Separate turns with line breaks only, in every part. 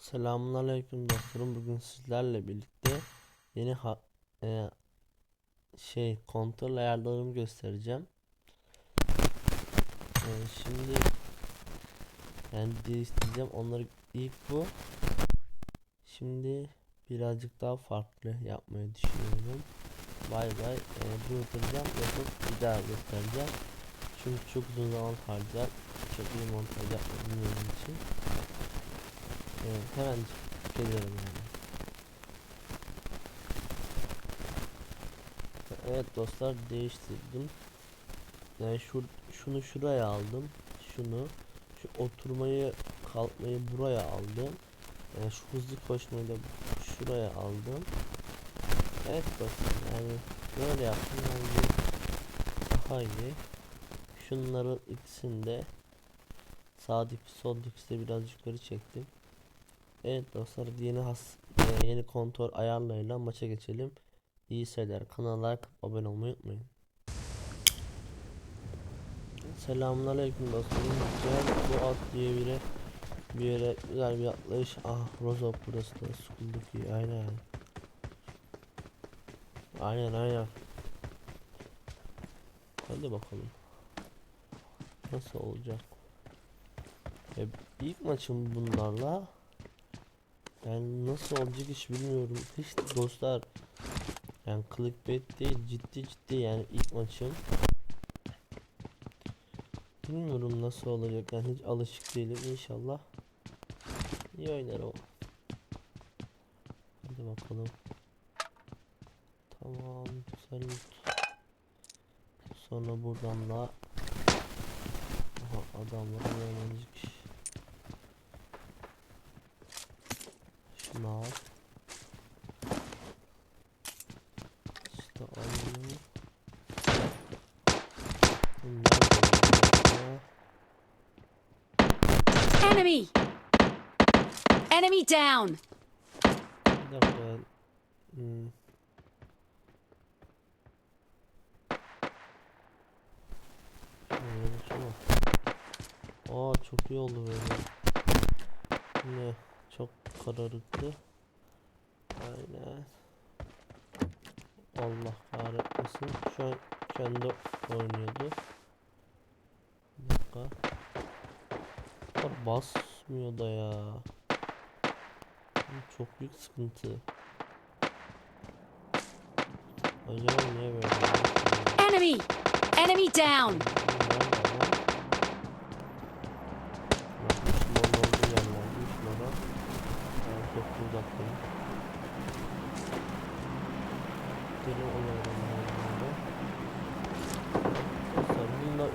Selamünaleyküm dostlarım. Bugün sizlerle birlikte yeni ha e, şey kontrol ayarlarımı göstereceğim. E, şimdi yani değiştireceğim. Onları ilk bu. Şimdi birazcık daha farklı yapmayı düşünüyorum. Bay bay. E, durduracağım. Yapıp bir daha göstereceğim. Çünkü çok uzun zaman harcar. Çok iyi montaj bilmediğim için. Evet, hemen geliyorum yani. Evet dostlar değiştirdim. Yani şu şunu şuraya aldım. Şunu şu oturmayı kalkmayı buraya aldım. Yani şu hızlı koşmayı da şuraya aldım. Evet dostlar yani böyle yaptım yani daha iyi. Şunları ikisini de sağ dip sol dipsi biraz yukarı çektim. Evet dostlar yeni has e, yeni kontrol ayarlarıyla maça geçelim. İyi seyirler. Kanala like abone olmayı unutmayın. Selamünaleyküm dostlarım. Güzel bu at diye biri bir yere güzel bir atlayış. Ah Rozo burası da Skull'daki aynen. Aynen aynen. Hadi bakalım. Nasıl olacak? E, ilk maçım bunlarla. Yani nasıl olacak hiç bilmiyorum. Hiç dostlar yani clickbait değil ciddi ciddi yani ilk maçım. Bilmiyorum nasıl olacak yani hiç alışık değilim inşallah. İyi oynar o. Hadi bakalım. Tamam loot. Sonra buradan da Aha adamlar yönlenecek. Şunu al. İşte. Bunlar da
Enemy! Enemy down!
Bir dakika. Hmm. Şey. Aa çok iyi oldu böyle. Ne? Çok kararıktı. Aynen. Allah kahretmesin. Şu an kendi oynuyordu. Bir dakika. Ya basmıyor da ya. Çok büyük sıkıntı. Acaba niye böyle?
Enemy! Enemy down!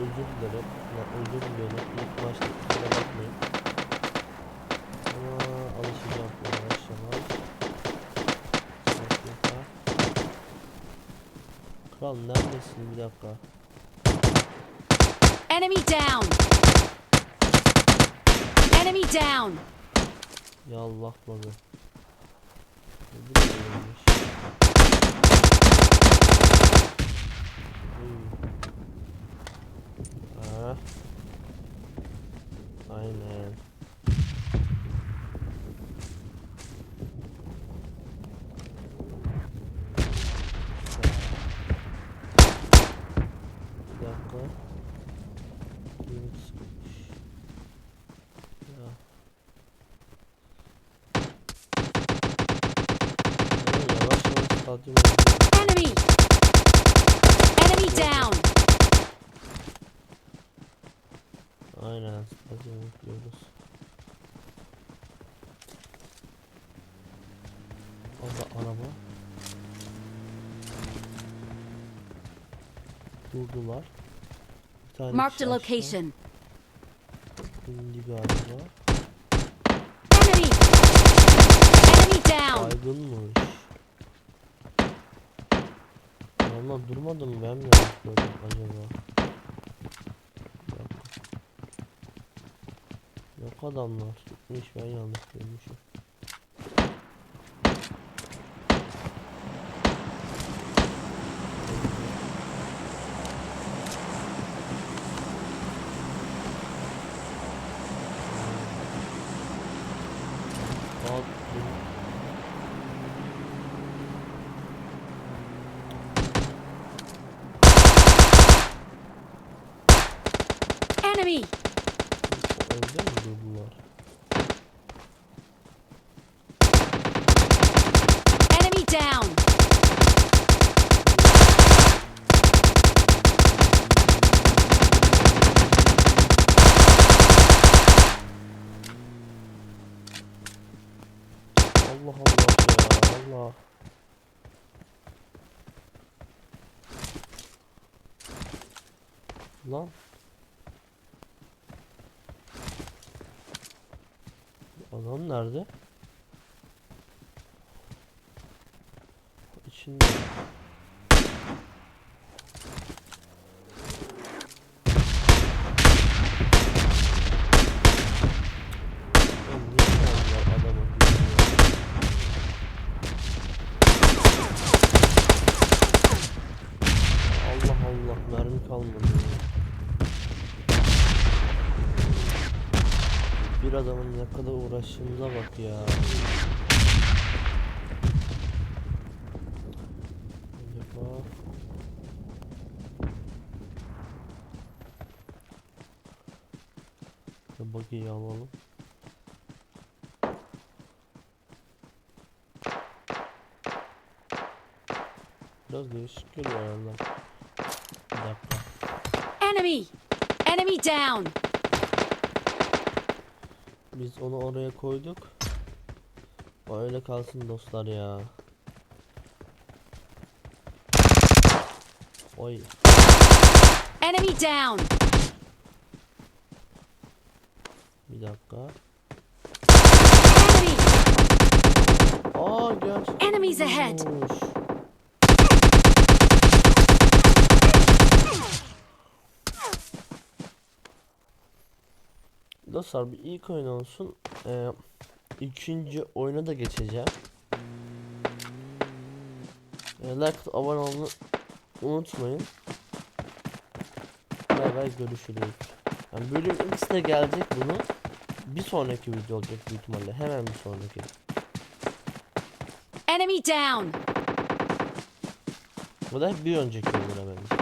Özür dilerim. Ya özür diliyorum. İlk başta kusura bakmayın. Ama alışacağım yavaş yavaş. Kral neredesin bir dakika.
Enemy down! Enemy down!
Ya Allah bana. Ne bileyimmiş. Hmm. Ha. Aynen. Sıkmış. Ya. Ya yavaş yavaş stadyum
Enemy! Enemy down!
Aynen stadyum yapıyoruz. Orada araba. Durdular. Tane
a
aşağı
location.
indi galiba.
Enemy! Enemy down!
Baygınmış. Adamlar durmadı mı ben mi gördüm acaba? Yok adamlar gitmiş ben yanlış görmüşüm.
Enemy!
Evde mi durdular?
Enemy down!
Allah Allah ya Allah. Lan. Adam nerede? İçinde. Allah Allah mermi kalmadı ya. Adamın ne kadar uğraştığımıza bak ya. Acaba... Buggy'yi alalım. Biraz değişik geliyor herhalde. Bir dakika.
Enemy! Enemy down!
Biz onu oraya koyduk. Öyle kalsın dostlar ya. Oy.
Enemy down!
Bir dakika.
Enemy!
Aa gerçekten.
Enemies ahead.
olmuş. Dostlar bir ilk oyun olsun. Ee, ikinci oyuna da geçeceğim. Ee, like abone olmayı unutmayın. Bay bay görüşürüz. Yani bölüm ikisi de gelecek bunu. Bir sonraki video olacak büyük ihtimalle. Hemen bir sonraki.
Enemy down!
Bu da bir önceki olur hemen.